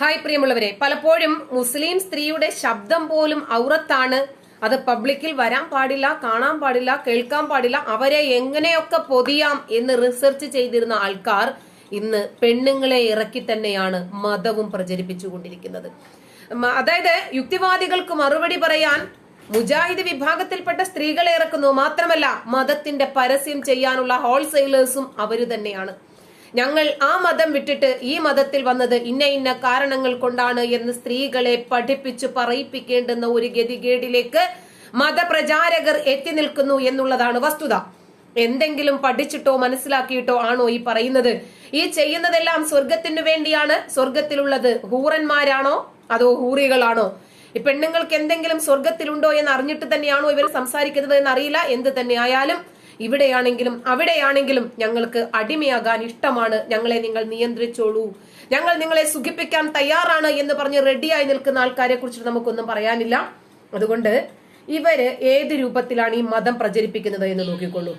Hi പ്രിയമുള്ളവരെ പലപ്പോഴും മുസ്ലിം സ്ത്രീയുടെ ശബ്ദം പോലും ഔറത്താണ്. അത് പബ്ലിക്കിൽ വരാൻ പാടില്ല കാണാൻ പാടില്ല കേൾക്കാൻ പാടില്ല അവരെ എങ്ങനെയൊക്കെ പൊതിയാം എന്ന് റിസർച്ച് ചെയ്തിരുന്ന ആൾക്കാർ ഇന്ന് പെണ്ണുങ്ങളെ ഇറക്കി തന്നെയാണ് മതവും പ്രചരിപ്പിച്ചുകൊണ്ടിരിക്കുന്നത് അതായത് യുക്തിവാദികൾക്ക് മറുപടി പറയാൻ മുജാഹിദ് വിഭാഗത്തിൽപ്പെട്ട സ്ത്രീകളെ ഇറക്കുന്നു മാത്രമല്ല മതത്തിന്റെ പരസ്യം ചെയ്യാനുള്ള ഹോൾസെയിലേഴ്സും അവർ തന്നെയാണ്. ഞങ്ങൾ ആ മതം വിട്ടിട്ട് ഈ മതത്തിൽ വന്നത് ഇന്ന ഇന്ന കാരണങ്ങൾ കൊണ്ടാണ് എന്ന് സ്ത്രീകളെ പഠിപ്പിച്ച് പറയിപ്പിക്കേണ്ടുന്ന ഒരു ഗതികേടിലേക്ക് മതപ്രചാരകർ എത്തി നിൽക്കുന്നു എന്നുള്ളതാണ് വസ്തുത. എന്തെങ്കിലും പഠിച്ചിട്ടോ മനസ്സിലാക്കിയിട്ടോ ആണോ ഈ പറയുന്നത്? ഈ ചെയ്യുന്നതെല്ലാം സ്വർഗത്തിനു വേണ്ടിയാണ്. സ്വർഗത്തിലുള്ളത് ഹൂറന്മാരാണോ? അതോ ഹൂറികളാണോ? ഈ പെണ്ണുങ്ങൾക്ക് എന്തെങ്കിലും സ്വർഗത്തിലുണ്ടോ എന്ന് അറിഞ്ഞിട്ട് തന്നെയാണോ ഇവർ സംസാരിക്കുന്നത് എന്ന് അറിയില്ല എന്ത് തന്നെ ആയാലും ഇവിടെയാണെങ്കിലും അവിടെയാണെങ്കിലും ഞങ്ങൾക്ക് അടിമയാകാൻ ഇഷ്ടമാണ്. ഞങ്ങളെ നിങ്ങൾ നിയന്ത്രിച്ചോളൂ. ഞങ്ങൾ നിങ്ങളെ സുഖിപ്പിക്കാൻ തയ്യാറാണ് എന്ന് പറഞ്ഞ് റെഡിയായി നിൽക്കുന്ന ആൾക്കാരെ കുറിച്ച് നമുക്കൊന്നും പറയാനില്ല. അതുകൊണ്ട് ഇവർ ഏത് രൂപത്തിലാണ് ഈ മതം പ്രചരിപ്പിക്കുന്നത് എന്ന് നോക്കിക്കൊള്ളൂ.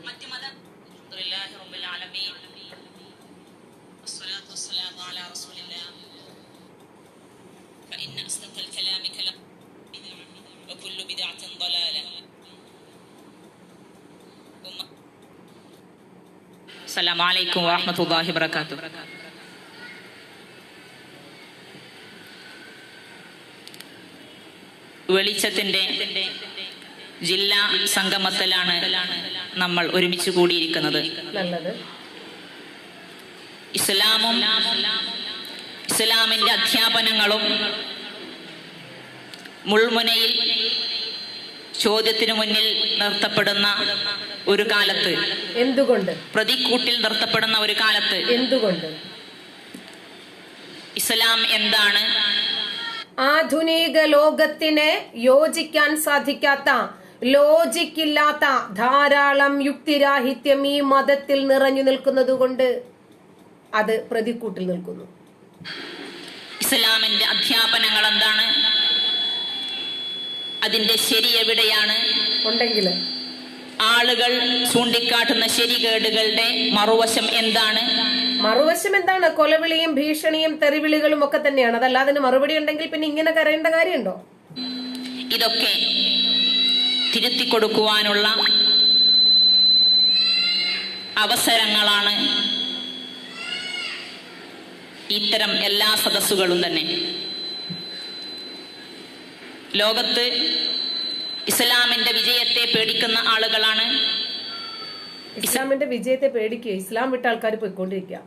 അസ്സലാം വലൈക്കും വാഹമത്തല്ലാഹി വർക്കാത്തു വെളിച്ചത്തിന്റെ ജില്ലാ സംഗമത്തിലാണ് നമ്മൾ ഒരുമിച്ച് കൂടിയിരിക്കുന്നത്. ഇസ്ലാമും ഇസ്ലാമിന്റെ അധ്യാപനങ്ങളും മുൾമുനയിൽ ചോദ്യത്തിനു മുന്നിൽ നിർത്തപ്പെടുന്ന ഒരു കാലത്ത്. എന്തുകൊണ്ട്? പ്രതിക്കൂട്ടിൽ നിർത്തപ്പെടുന്ന ഒരു കാലത്ത്. എന്തുകൊണ്ട്? ഇസ്ലാം എന്താണ്? ആധുനിക ലോകത്തിന് യോജിക്കാൻ സാധിക്കാത്ത ലോജിക്കില്ലാത്ത ധാരാളം യുക്തിരാഹിത്യം ഈ മതത്തിൽ നിറഞ്ഞു നിൽക്കുന്നത് കൊണ്ട് അത് പ്രതിക്കൂട്ടിൽ നിൽക്കുന്നു. ഇസ്ലാമിന്റെ അധ്യാപനങ്ങൾ എന്താണ്? അതിന്റെ ശരി എവിടെയാണ് ഉണ്ടെങ്കിൽ ആളുകൾ ചൂണ്ടിക്കാട്ടുന്ന ശരികേടുകളുടെ മറുവശം എന്താണ്? മറുവശം എന്താണ്? കൊലവിളിയും ഭീഷണിയും തെറിവിളികളും ഒക്കെ തന്നെയാണ്. അതല്ലാതെ അതിന് മറുപടി ഉണ്ടെങ്കിൽ പിന്നെ ഇങ്ങനെ കരയേണ്ട കാര്യമുണ്ടോ? ഇതൊക്കെ തിരുത്തി കൊടുക്കുവാനുള്ള അവസരങ്ങളാണ് ഇത്തരം എല്ലാ സദസ്സുകളും തന്നെ. ലോകത്ത് ഇസ്ലാമിന്റെ വിജയത്തെ പേടിക്കുന്ന ആളുകളാണ് ഇസ്ലാമിന്റെ വിജയത്തെ പേടിക്കുക. ഇസ്ലാം വിട്ട ആൾക്കാർ പോയിക്കൊണ്ടിരിക്കുക.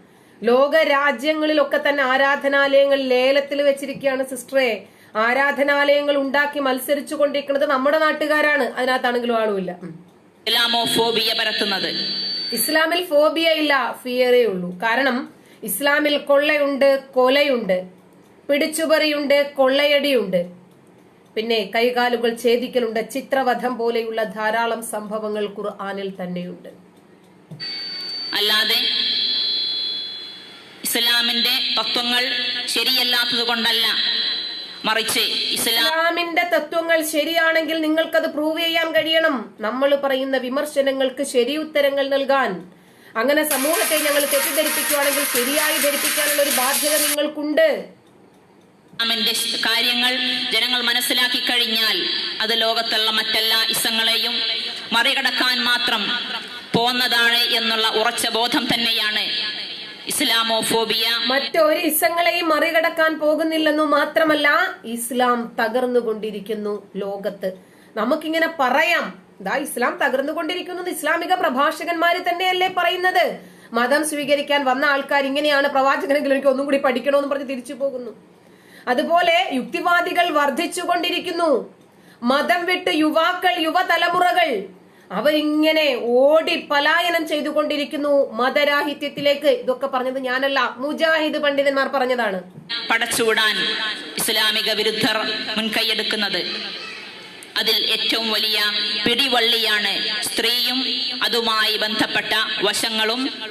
ലോക രാജ്യങ്ങളിലൊക്കെ തന്നെ ആരാധനാലയങ്ങൾ ലേലത്തിൽ വെച്ചിരിക്കുകയാണ് സിസ്റ്ററെ. ആരാധനാലയങ്ങൾ ഉണ്ടാക്കി മത്സരിച്ചു കൊണ്ടിരിക്കുന്നത് നമ്മുടെ നാട്ടുകാരാണ്. അതിനകത്താണെങ്കിലും ആളുമില്ല. ഇസ്ലാമോ ഇസ്ലാമോഫോബിയ പരത്തുന്നത്? ഇസ്ലാമിൽ ഫോബിയ ഇല്ല ഫിയറേ ഉള്ളൂ. കാരണം ഇസ്ലാമിൽ കൊള്ളയുണ്ട് കൊലയുണ്ട്. പിടിച്ചുപറിയുണ്ട് കൊള്ളയടിയുണ്ട്. പിന്നെ കൈകാലുകൾ ഛേദിക്കലുണ്ട്. ചിത്രവധം പോലെയുള്ള ധാരാളം സംഭവങ്ങൾ ഖുർആാനിൽ തന്നെയുണ്ട്. അല്ലാതെ ഇസ്ലാമിന്റെ തത്വങ്ങൾ ശരിയല്ലാത്തത് കൊണ്ടല്ല. മറിച്ച് ഇസ്ലാമിന്റെ തത്വങ്ങൾ ശരിയാണെങ്കിൽ നിങ്ങൾക്കത് പ്രൂവ് ചെയ്യാൻ കഴിയണം. നമ്മൾ പറയുന്ന വിമർശനങ്ങൾക്ക് ശരി ഉത്തരങ്ങൾ നൽകാൻ. അങ്ങനെ സമൂഹത്തെ ഞങ്ങൾ തെറ്റിദ്ധരിപ്പിക്കുകയാണെങ്കിൽ ശരിയായി ധരിപ്പിക്കാനുള്ള ഒരു ബാധ്യത നിങ്ങൾക്കുണ്ട്. ഇസ്ലാമിന്റെ കാര്യങ്ങൾ ജനങ്ങൾ മനസ്സിലാക്കി കഴിഞ്ഞാൽ അത് ലോകത്തുള്ള മറ്റെല്ലാ ഇസങ്ങളെയും മറികടക്കാൻ മാത്രം പോന്നതാണ് എന്നുള്ള ഉറച്ച ബോധം തന്നെയാണ് ഇസ്ലാമോഫോബിയ. മറ്റൊരു ഇസങ്ങളെയും മറികടക്കാൻ പോകുന്നില്ലെന്നു മാത്രമല്ല ഇസ്ലാം തകർന്നുകൊണ്ടിരിക്കുന്നു ലോകത്ത്. നമുക്കിങ്ങനെ പറയാം ദാ ഇസ്ലാം തകർന്നുകൊണ്ടിരിക്കുന്നു ഇസ്ലാമിക പ്രഭാഷകന്മാര് തന്നെയല്ലേ പറയുന്നത്? മതം സ്വീകരിക്കാൻ വന്ന ആൾക്കാർ ഇങ്ങനെയാണ് പ്രവാചകനെങ്കിലും എനിക്ക് ഒന്നും കൂടി പഠിക്കണമെന്ന് പറഞ്ഞ് തിരിച്ചു പോകുന്നു. അതുപോലെ യുക്തിവാദികൾ വർദ്ധിച്ചുകൊണ്ടിരിക്കുന്നു. മതം വിട്ട് യുവാക്കൾ യുവതലമുറകൾ അവരിങ്ങനെ ഓടി പലായനം ചെയ്തുകൊണ്ടിരിക്കുന്നു. മതരാഹിത്യത്തിലേക്ക് ഇതൊക്കെ പറഞ്ഞത് ഞാനല്ല മുജാഹിദ് പണ്ഡിതന്മാർ പറഞ്ഞതാണ്. പടച്ചുവിടാൻ ഇസ്ലാമിക വിരുദ്ധർ മുൻകൈയെടുക്കുന്നത്. അതിൽ ഏറ്റവും വലിയ പിടിവള്ളിയാണ് സ്ത്രീയും അതുമായി ബന്ധപ്പെട്ട വശങ്ങളും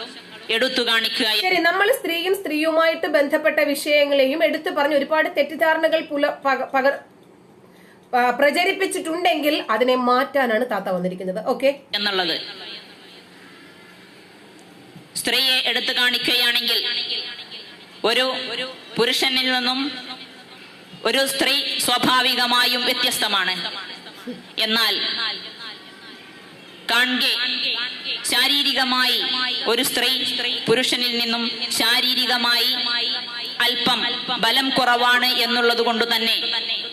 എടുത്തു കാണിക്കുക. ശരി നമ്മൾ സ്ത്രീയും സ്ത്രീയുമായിട്ട് ബന്ധപ്പെട്ട വിഷയങ്ങളെയും എടുത്തു പറഞ്ഞ് ഒരുപാട് തെറ്റിദ്ധാരണകൾ പകർ പ്രചരിപ്പിച്ചിട്ടുണ്ടെങ്കിൽ അതിനെ മാറ്റാനാണ് താത്ത വന്നിരിക്കുന്നത്. ഓക്കെ? എന്നുള്ളത്. സ്ത്രീയെ എടുത്തു കാണിക്കുകയാണെങ്കിൽ ഒരു പുരുഷനിൽ നിന്നും ഒരു സ്ത്രീ സ്വാഭാവികമായും വ്യത്യസ്തമാണ്. എന്നാൽ കാൺകെ ശാരീരികമായി ഒരു സ്ത്രീ പുരുഷനിൽ നിന്നും ശാരീരികമായി അല്പം ബലം കുറവാണ് എന്നുള്ളത് കൊണ്ട് തന്നെ.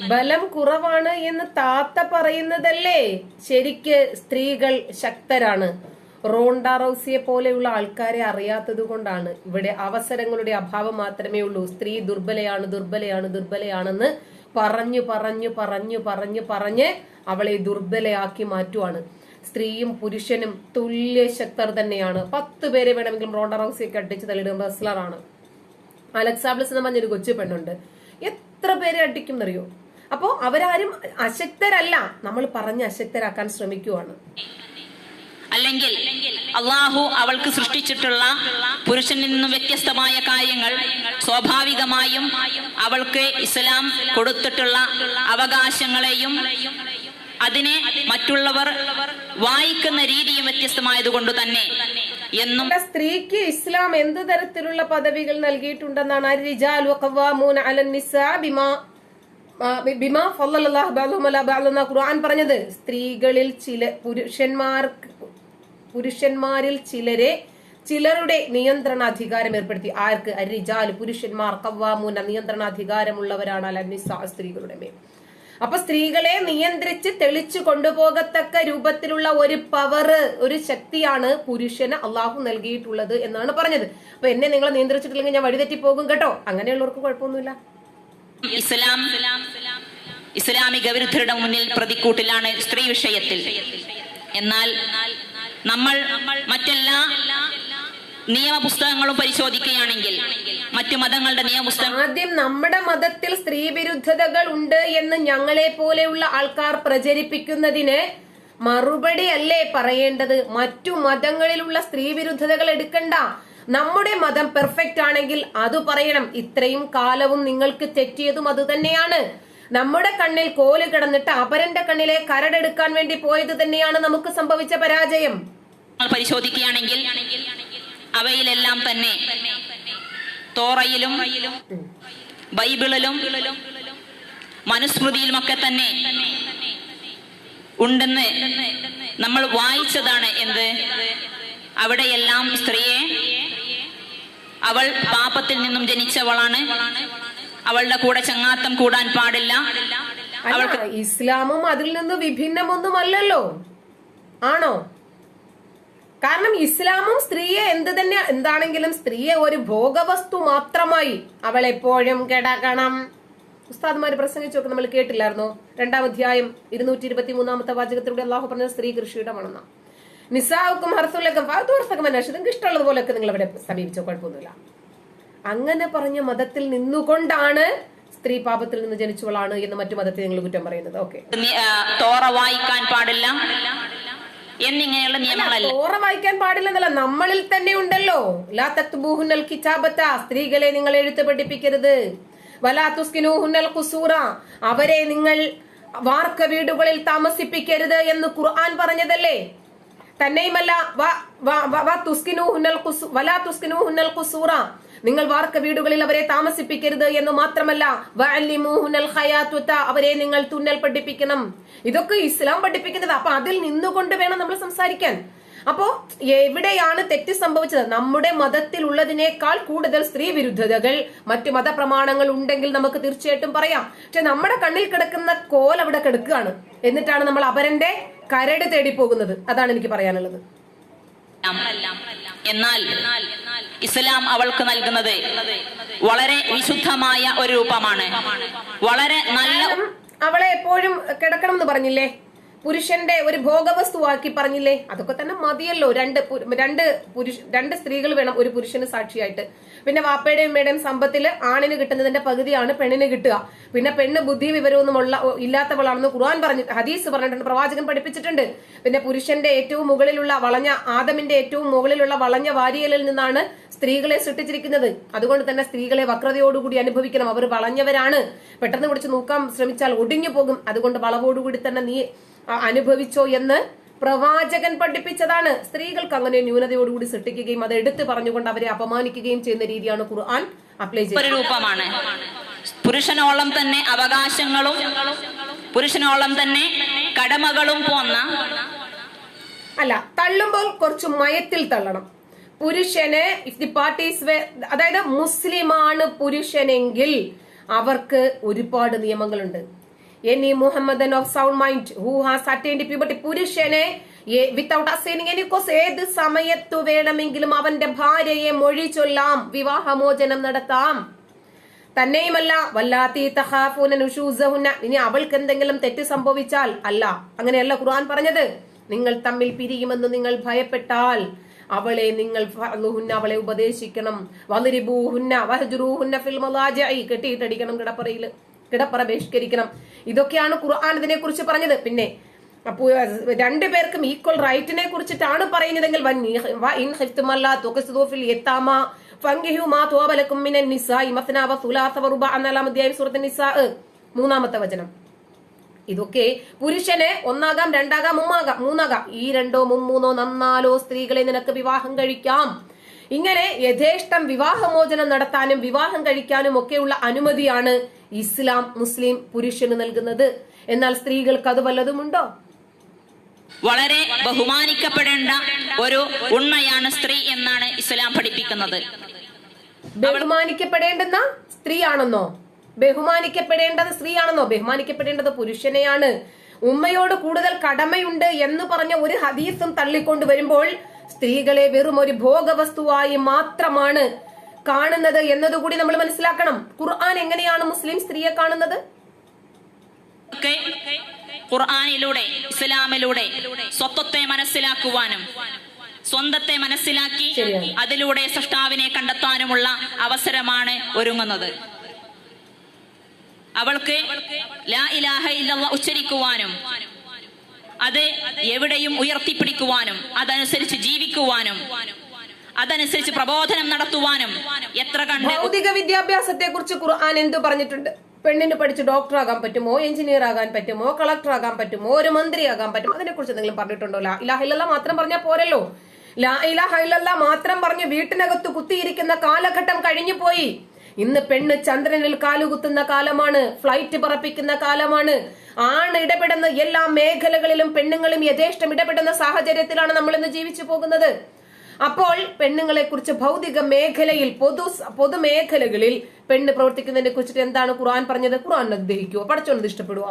ബലം കുറവാണ് എന്ന് താത്ത പറയുന്നതല്ലേ? ശരിക്ക് സ്ത്രീകൾ ശക്തരാണ്. റോണ്ട റൗസിയെ പോലെയുള്ള ആൾക്കാരെ അറിയാത്തത് കൊണ്ടാണ്. ഇവിടെ അവസരങ്ങളുടെ അഭാവം മാത്രമേ ഉള്ളൂ. സ്ത്രീ ദുർബലയാണ് ദുർബലയാണ് ദുർബലയാണെന്ന് പറഞ്ഞു പറഞ്ഞു പറഞ്ഞു പറഞ്ഞു പറഞ്ഞ് അവളെ ദുർബലയാക്കി മാറ്റുവാണ്. സ്ത്രീയും പുരുഷനും തുല്യ ശക്തർ തന്നെയാണ്. പത്ത് പേരെ വേണമെങ്കിലും റോണ്ട റൗസിയൊക്കെ അടിച്ച് തള്ളിയിടും റെസ്ലറാണ്. അലക്സാബ്ലസ് എന്ന് പറഞ്ഞൊരു കൊച്ചു പെണ്ണുണ്ട്. എത്ര പേരെ അടിക്കും എന്നറിയോ അപ്പോ അവരാരും അശക്തരല്ല. നമ്മൾ പറഞ്ഞ് അശക്തരാക്കാൻ ശ്രമിക്കുവാണ്. അല്ലെങ്കിൽ അള്ളാഹു അവൾക്ക് സൃഷ്ടിച്ചിട്ടുള്ള പുരുഷനിൽ നിന്നും വ്യത്യസ്തമായ കാര്യങ്ങൾ സ്വാഭാവികമായും അവൾക്ക് ഇസ്ലാം കൊടുത്തിട്ടുള്ള അവകാശങ്ങളെയും അതിനെ മറ്റുള്ളവർ വായിക്കുന്ന രീതിയും വ്യത്യസ്തമായതുകൊണ്ട് തന്നെ എന്നും സ്ത്രീക്ക് ഇസ്ലാം എന്ത് തരത്തിലുള്ള പദവികൾ നൽകിയിട്ടുണ്ടെന്നാണ് നിസാ ബിമാ ബിമാ ഖുർആൻ പറഞ്ഞത് സ്ത്രീകളിൽ ചില പുരുഷന്മാർ പുരുഷന്മാരിൽ ചിലരെ ചിലരുടെ നിയന്ത്രണാധികാരം ഏർപ്പെടുത്തി. ആർക്ക്? അരിജാൽ പുരുഷന്മാർ കവ്വാമൂന നിയന്ത്രണാധികാരമുള്ളവരാണ് അലന്നിസ സ്ത്രീകളുടെ മേൽ. അപ്പൊ സ്ത്രീകളെ നിയന്ത്രിച്ച് തെളിച്ചു കൊണ്ടുപോകത്തക്ക രൂപത്തിലുള്ള ഒരു പവർ ഒരു ശക്തിയാണ് പുരുഷന് അള്ളാഹു നൽകിയിട്ടുള്ളത് എന്നാണ് പറഞ്ഞത്. അപ്പൊ എന്നെ നിങ്ങൾ നിയന്ത്രിച്ചിട്ടില്ലെങ്കിൽ ഞാൻ വഴിതെറ്റി പോകും കേട്ടോ. അങ്ങനെയുള്ളവർക്ക് കുഴപ്പമൊന്നുമില്ല. ഇസ്ലാം ഇസ്ലാമിക വിരുദ്ധരുടെ മുന്നിൽ പ്രതിക്കൂട്ടിലാണ് സ്ത്രീ വിഷയത്തിൽ. എന്നാൽ നമ്മൾ മറ്റെല്ലാ നിയമപുസ്തകങ്ങളും പരിശോധിക്കുകയാണെങ്കിൽ മറ്റു മതങ്ങളുടെ നിയമപുസ്തകം ആദ്യം നമ്മുടെ മതത്തിൽ സ്ത്രീ വിരുദ്ധതകൾ ഉണ്ട് എന്ന് ഞങ്ങളെ പോലെയുള്ള ആൾക്കാർ പ്രചരിപ്പിക്കുന്നതിന് മറുപടി അല്ലേ പറയേണ്ടത്? മറ്റു മതങ്ങളിലുള്ള സ്ത്രീ വിരുദ്ധതകൾ എടുക്കണ്ട. നമ്മുടെ മതം പെർഫെക്റ്റ് ആണെങ്കിൽ അത് പറയണം. ഇത്രയും കാലവും നിങ്ങൾക്ക് തെറ്റിയതും അത് തന്നെയാണ്. നമ്മുടെ കണ്ണിൽ കോൽ കിടന്നിട്ട് അപരന്റെ കണ്ണിലെ കരടെടുക്കാൻ വേണ്ടി പോയത് തന്നെയാണ് നമുക്ക് സംഭവിച്ച പരാജയം. പരിശോധിക്കുകയാണെങ്കിൽ അവയിലെല്ലാം തന്നെ തോറയിലും ബൈബിളിലും മനുസ്മൃതിയിലുമൊക്കെ തന്നെ ഉണ്ടെന്ന് നമ്മൾ വായിച്ചതാണ് എന്ത്? അവിടെയെല്ലാം സ്ത്രീയെ അവൾ പാപത്തിൽ നിന്നും ജനിച്ചവളാണ്. അവളുടെ കൂടെ ചങ്ങാത്തം കൂടാൻ പാടില്ല. അവൾക്ക് ഇസ്ലാമും അതിൽ നിന്ന് വിഭിന്നമൊന്നുമല്ലല്ലോ. ആണോ? കാരണം ഇസ്ലാമും സ്ത്രീയെ എന്ത് തന്നെ എന്താണെങ്കിലും സ്ത്രീയെ ഒരു ഭോഗവസ്തു മാത്രമായി അവൾ എപ്പോഴും കിടക്കണം. ഉസ്താദ്മാര് പ്രസംഗിച്ചു നമ്മൾ കേട്ടില്ലായിരുന്നോ? രണ്ടാം അധ്യായം ഇരുന്നൂറ്റി ഇരുപത്തി മൂന്നാമത്തെ വാചകത്തിലൂടെ അള്ളാഹു പറഞ്ഞ സ്ത്രീ കൃഷിയുടെ മണന്ന നിസാവുക്കും ഹർസുലക്കും നിങ്ങൾക്ക് ഇഷ്ടമുള്ളതുപോലൊക്കെ നിങ്ങൾ ഇവിടെ സമീപിച്ചോ? കുഴപ്പമൊന്നുമില്ല. അങ്ങനെ പറഞ്ഞ മതത്തിൽ നിന്നുകൊണ്ടാണ് സ്ത്രീ പാപത്തിൽ നിന്ന് ജനിച്ചവളാണ് എന്ന് മറ്റു മതത്തിൽ നിങ്ങൾ കുറ്റം പറയുന്നത്. ഓക്കെ. തോറ വായിക്കാൻ പാടില്ല. എന്നിങ്ങനെയുള്ള നിയമങ്ങളല്ല. തോറ വായിക്കാൻ പാടില്ലെന്നല്ല നമ്മളിൽ തന്നെ ഉണ്ടല്ലോ. ലാ കിതാബത്ത സ്ത്രീകളെ നിങ്ങൾ എഴുത്ത് പഠിപ്പിക്കരുത്. വലാ തുസ്കിനൂഹുന്നൽ കുസൂറ അവരെ നിങ്ങൾ വാർക്ക വീടുകളിൽ താമസിപ്പിക്കരുത് എന്ന് ഖുർആൻ പറഞ്ഞതല്ലേ? തന്നെയുമല്ല നിങ്ങൾ വാർക്ക വീടുകളിൽ അവരെ താമസിപ്പിക്കരുത് എന്ന് മാത്രമല്ല അവരെ നിങ്ങൾ തുന്നൽ പഠിപ്പിക്കണം. ഇതൊക്കെ ഇസ്ലാം പഠിപ്പിക്കുന്നത്. അപ്പൊ അതിൽ നിന്നുകൊണ്ട് വേണം നമ്മൾ സംസാരിക്കാൻ. അപ്പോ എവിടെയാണ് തെറ്റ് സംഭവിച്ചത്? നമ്മുടെ മതത്തിൽ ഉള്ളതിനേക്കാൾ കൂടുതൽ സ്ത്രീ വിരുദ്ധതകൾ മറ്റു മതപ്രമാണങ്ങൾ ഉണ്ടെങ്കിൽ നമുക്ക് തീർച്ചയായിട്ടും പറയാം. പക്ഷെ നമ്മുടെ കണ്ണിൽ കിടക്കുന്ന കോൽ അവിടെ കിടക്കുകയാണ്. എന്നിട്ടാണ് നമ്മൾ അപരന്റെ കരട് തേടി പോകുന്നത് അതാണ് എനിക്ക് പറയാനുള്ളത്. എന്നാൽ ഇസ്ലാം അവൾക്ക് നൽകുന്നത് വളരെ വിശുദ്ധമായ ഒരു രൂപമാണ്. വളരെ നല്ല അവളെ എപ്പോഴും കിടക്കണം എന്ന് പറഞ്ഞില്ലേ? പുരുഷന്റെ ഒരു ഭോഗവസ്തുവാക്കി പറഞ്ഞില്ലേ? അതൊക്കെ തന്നെ മതിയല്ലോ. രണ്ട് രണ്ട് പുരുഷ രണ്ട് സ്ത്രീകൾ വേണം ഒരു പുരുഷന് സാക്ഷിയായിട്ട്. പിന്നെ വാപ്പയുടെയും ഉമ്മയുടെയും സമ്പത്തിൽ ആണിന് കിട്ടുന്നതിന്റെ പകുതിയാണ് പെണ്ണിന് കിട്ടുക. പിന്നെ പെണ്ണ് ബുദ്ധി വിവരമൊന്നും ഉള്ള ഇല്ലാത്തവളാണെന്ന് ഖുർആൻ പറഞ്ഞു ഹദീസ് പറഞ്ഞിട്ടുണ്ട് പ്രവാചകൻ പഠിപ്പിച്ചിട്ടുണ്ട്. പിന്നെ പുരുഷന്റെ ഏറ്റവും മുകളിലുള്ള വളഞ്ഞ ആദമിന്റെ ഏറ്റവും മുകളിലുള്ള വളഞ്ഞ വാരിയലിൽ നിന്നാണ് സ്ത്രീകളെ സൃഷ്ടിച്ചിരിക്കുന്നത്. അതുകൊണ്ട് തന്നെ സ്ത്രീകളെ വക്രതയോടുകൂടി അനുഭവിക്കണം. അവർ വളഞ്ഞവരാണ്. പെട്ടെന്ന് പിടിച്ച് നോക്കാൻ ശ്രമിച്ചാൽ ഒടിഞ്ഞു പോകും. അതുകൊണ്ട് വളവോടുകൂടി തന്നെ നീ അനുഭവിച്ചോ എന്ന് പ്രവാചകൻ പഠിപ്പിച്ചതാണ്. സ്ത്രീകൾക്ക് അങ്ങനെ ന്യൂനതയോടുകൂടി സൃഷ്ടിക്കുകയും അത് എടുത്തു പറഞ്ഞുകൊണ്ട് അവരെ അപമാനിക്കുകയും ചെയ്യുന്ന രീതിയാണ് ഖുർആൻ അപ്ലൈ ചെയ്യുന്നത് രൂപമാണ് പുരുഷനോളം തന്നെ അവകാശങ്ങളും പുരുഷനോളം തന്നെ കടമകളും പോന്ന അല്ല തള്ളുമ്പോൾ കുറച്ച് മയത്തിൽ തള്ളണം. പുരുഷന് ഇഫ് ദി പാർട്ടീസ് അതായത് മുസ്ലിമാണ് പുരുഷനെങ്കിൽ അവർക്ക് ഒരുപാട് നിയമങ്ങളുണ്ട്. Any Muhammadan of sound mind who has attained puberty പുരുഷനെ വിത്തൗട്ട് അസൈനിങ് എനി കോസ് ഏത് സമയത്തു വേണമെങ്കിലും അവന്റെ ഭാര്യയെ മൊഴി ചൊല്ലാം വിവാഹമോചനം നടത്താം. തന്നെയുമല്ല വല്ലാത്തി തഹാഫൂന നുഷൂസഹുന്ന ഇനി അവൾക്ക് എന്തെങ്കിലും തെറ്റ് സംഭവിച്ചാൽ അല്ല. അങ്ങനെയല്ല ഖുർആൻ പറഞ്ഞത്? നിങ്ങൾ തമ്മിൽ പിരിയുമെന്ന് നിങ്ങൾ ഭയപ്പെട്ടാൽ അവളെ നിങ്ങൾ അവളെ ഉപദേശിക്കണം. വലരിബൂഹുന്ന വഹജുറൂഹുന്ന ഫിൽ മലാജിഇ കെട്ടിയിട്ടടിക്കണം കിടപ്പറയിൽ കിടപ്പറ ബഹിഷ്കരിക്കണം. ഇതൊക്കെയാണ് ഖുർആൻ ഇതിനെ കുറിച്ച് പറഞ്ഞത്. പിന്നെ അപ്പോൾ രണ്ടു പേർക്കും ഈക്വൽ റൈറ്റിനെ കുറിച്ചിട്ടാണ് പറയുന്നതെങ്കിൽ മൂന്നാമത്തെ വചനം. ഇതൊക്കെ പുരുഷനെ ഒന്നാകാം രണ്ടാകാം മൂന്നാകാം മൂന്നാകാം. ഈ രണ്ടോ മുമ്മൂന്നോ നന്നാലോ സ്ത്രീകളെ നിനക്ക് വിവാഹം കഴിക്കാം. ഇങ്ങനെ യഥേഷ്ടം വിവാഹമോചനം നടത്താനും വിവാഹം കഴിക്കാനും ഒക്കെയുള്ള അനുമതിയാണ് ഇസ്ലാം മുസ്ലിം പുരുഷന് നൽകുന്നത്. എന്നാൽ സ്ത്രീകൾക്ക് അത് വല്ലതുമുണ്ടോ? വളരെ ബഹുമാനിക്കപ്പെടേണ്ട ഒരു ഉണ്മയാണ് സ്ത്രീ എന്നാണ് ഇസ്ലാം പഠിപ്പിക്കുന്നത്. ബഹുമാനിക്കപ്പെടേണ്ടെന്ന സ്ത്രീയാണെന്നോ? ബഹുമാനിക്കപ്പെടേണ്ടത് സ്ത്രീയാണെന്നോ? ബഹുമാനിക്കപ്പെടേണ്ടത് പുരുഷനെയാണ്. ഉമ്മയോട് കൂടുതൽ കടമയുണ്ട് എന്ന് പറഞ്ഞ ഒരു ഹദീസും തള്ളിക്കൊണ്ടു വരുമ്പോൾ സ്ത്രീകളെ വെറും ഒരു ഭോഗവസ്തുവായി മാത്രമാണ് കാണുന്നത് എന്നതുകൂടി നമ്മൾ മനസ്സിലാക്കണം. ഖുർആൻ എങ്ങനെയാണ് മുസ്ലിം സ്ത്രീയെ കാണുന്നത്? ഒക്കെ ഖുർആനിലൂടെ ഇസ്ലാമിലൂടെ സ്വത്വത്തെ മനസ്സിലാക്കുവാനും സ്വന്തത്തെ മനസ്സിലാക്കി അതിലൂടെ സൃഷ്ടാവിനെ കണ്ടെത്താനുമുള്ള അവസരമാണ് ഒരുങ്ങുന്നത്. അവൾക്ക് ലാ ഇലാഹ ഉച്ചരിക്കുവാനും അത് എവിടെയും ഉയർത്തിപ്പിടിക്കുവാനും അതനുസരിച്ച് ജീവിക്കുവാനും അതനുസരിച്ച് പ്രബോധനം നടത്തുവാനും എത്ര കണ്ട് ഭൗതിക വിദ്യാഭ്യാസത്തെ കുറിച്ച് ഖുർആൻ എന്തു പറഞ്ഞിട്ടുണ്ട്? പെണ്ണിന് പഠിച്ച് ഡോക്ടർ ആകാൻ പറ്റുമോ? എഞ്ചിനീയർ ആകാൻ പറ്റുമോ? കളക്ടർ ആകാൻ പറ്റുമോ? ഒരു മന്ത്രി ആകാൻ പറ്റുമോ? അതിനെ കുറിച്ച് എന്തെങ്കിലും പറഞ്ഞിട്ടുണ്ടോ? ലാ ഇലാഹ ഇല്ലല്ലാഹ് മാത്രം പറഞ്ഞാൽ പോരല്ലോ. ലാ ഇലാഹ ഇല്ലല്ലാഹ് മാത്രം പറഞ്ഞ് വീട്ടിനകത്ത് കുത്തിയിരിക്കുന്ന കാലഘട്ടം കഴിഞ്ഞു പോയി. ഇന്ന് പെണ്ണ് ചന്ദ്രനിൽ കാലുകുത്തുന്ന കാലമാണ് ഫ്ലൈറ്റ് പറപ്പിക്കുന്ന കാലമാണ്. ആണ് ഇടപെടുന്ന എല്ലാ മേഖലകളിലും പെണ്ണുങ്ങളും യഥേഷ്ടം ഇടപെടുന്ന സാഹചര്യത്തിലാണ് നമ്മൾ ഇന്ന് ജീവിച്ചു പോകുന്നത്. അപ്പോൾ പെണ്ണുങ്ങളെ കുറിച്ച് ഭൗതിക മേഖലയിൽ പൊതു പൊതുമേഖലകളിൽ പെണ്ണ് പ്രവർത്തിക്കുന്നതിനെ കുറിച്ചിട്ട് എന്താണ് ഖുർആൻ പറഞ്ഞത്? ഖുർആൻ അദ്ദേഹിക്കുക പഠിച്ചോണ്ട് ഇഷ്ടപ്പെടുവോ?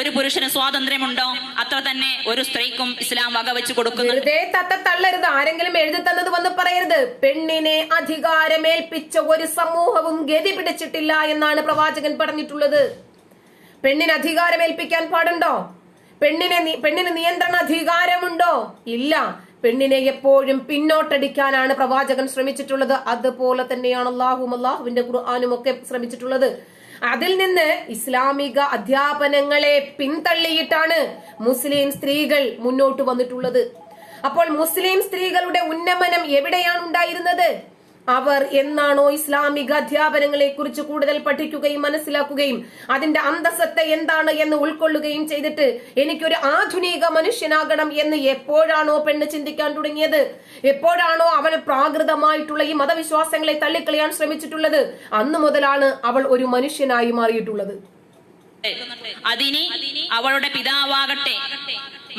ഒരു പുരുഷന് സ്വാതന്ത്ര്യമുണ്ടോ? അത്ര തന്നെ ഒരു സ്ത്രീക്കും ഇസ്ലാം വകവെച്ച് കൊടുക്കുന്നു. വെറുതെ തത്ത തള്ളരുത് ആരെങ്കിലും എഴുതി തന്നത് വന്ന് പറയരുത്. പെണ്ണിനെ അധികാരമേൽപ്പിച്ച ഒരു സമൂഹവും ഗതി പിടിച്ചിട്ടില്ല എന്നാണ് പ്രവാചകൻ പറഞ്ഞിട്ടുള്ളത്. പെണ്ണിന് അധികാരമേൽപ്പിക്കാൻ പാടുണ്ടോ? പെണ്ണിനെ പെണ്ണിന് നിയന്ത്രണ അധികാരമുണ്ടോ? ഇല്ല. പെണ്ണിനെ എപ്പോഴും പിന്നോട്ടടിക്കാനാണ് പ്രവാചകൻ ശ്രമിച്ചിട്ടുള്ളത്. അതുപോലെ തന്നെയാണ് അള്ളാഹും അള്ളാഹുവിന്റെ ഖുർആാനും ഒക്കെ ശ്രമിച്ചിട്ടുള്ളത്. അതിൽ നിന്ന് ഇസ്ലാമിക അധ്യാപനങ്ങളെ പിന്തള്ളിയിട്ടാണ് മുസ്ലിം സ്ത്രീകൾ മുന്നോട്ട് വന്നിട്ടുള്ളത്. അപ്പോൾ മുസ്ലിം സ്ത്രീകളുടെ ഉന്നമനം എവിടെയാണ് ഉണ്ടായിരുന്നത്? അവർ എന്നാണോ ഇസ്ലാമിക അധ്യാപനങ്ങളെ കുറിച്ച് കൂടുതൽ പഠിക്കുകയും മനസ്സിലാക്കുകയും അതിന്റെ അന്തസത്ത എന്താണ് എന്ന് ഉൾക്കൊള്ളുകയും ചെയ്തിട്ട് എനിക്കൊരു ആധുനിക മനുഷ്യനാകണം എന്ന് എപ്പോഴാണോ പെണ്ണ് ചിന്തിക്കാൻ തുടങ്ങിയത്? എപ്പോഴാണോ അവൾ പ്രാകൃതമായിട്ടുള്ള ഈ മതവിശ്വാസങ്ങളെ തള്ളിക്കളയാൻ ശ്രമിച്ചിട്ടുള്ളത്? അന്നു മുതലാണ് അവൾ ഒരു മനുഷ്യനായി മാറിയിട്ടുള്ളത്. അതിനി അവളുടെ പിതാവാകട്ടെ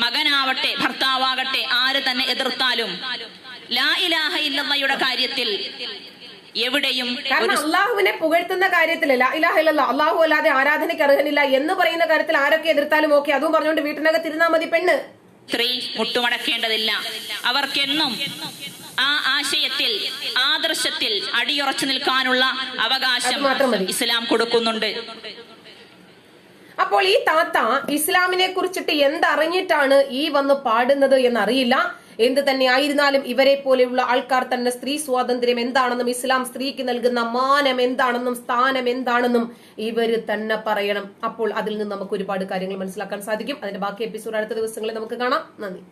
മകനാവട്ടെ ഭർത്താവാകട്ടെ ആര് തന്നെ എതിർത്താലും ലാ ഇലാഹ കാര്യത്തിൽ എവിടെയും കാരണം അള്ളാഹുവിനെ പുകഴ്ത്തുന്ന കാര്യത്തിൽ ലാ ഇലാഹ ഇല്ലല്ലാ, അള്ളാഹു അല്ലാതെ ആരാധനയ്ക്ക് അർഹനില്ല എന്ന് പറയുന്ന കാര്യത്തിൽ ആരൊക്കെ എതിർത്താലും ഓക്കെ അതും പറഞ്ഞുകൊണ്ട് വീട്ടിനകത്ത് ഇരുന്നാ മതി പെണ്ണ്. സ്ത്രീ മുട്ടുമടക്കേണ്ടതില്ല. അവർക്കെന്നും ആ ആശയത്തിൽ ആദർശത്തിൽ അടിയുറച്ചു നിൽക്കാനുള്ള അവകാശം ഇസ്ലാം കൊടുക്കുന്നുണ്ട്. അപ്പോൾ ഈ താത്ത ഇസ്ലാമിനെ കുറിച്ചിട്ട് എന്തറിഞ്ഞിട്ടാണ് ഈ വന്ന് പാടുന്നത് എന്നറിയില്ല. എന്ത് തന്നെ ആയിരുന്നാലും ഇവരെ പോലെയുള്ള ആൾക്കാർ തന്നെ സ്ത്രീ സ്വാതന്ത്ര്യം എന്താണെന്നും ഇസ്ലാം സ്ത്രീക്ക് നൽകുന്ന മാനം എന്താണെന്നും സ്ഥാനം എന്താണെന്നും ഇവർ തന്നെ പറയണം. അപ്പോൾ അതിൽ നിന്ന് നമുക്ക് ഒരുപാട് കാര്യങ്ങൾ മനസ്സിലാക്കാൻ സാധിക്കും. അതിന്റെ ബാക്കി എപ്പിസോഡ് അടുത്ത ദിവസങ്ങളിൽ നമുക്ക് കാണാം. നന്ദി.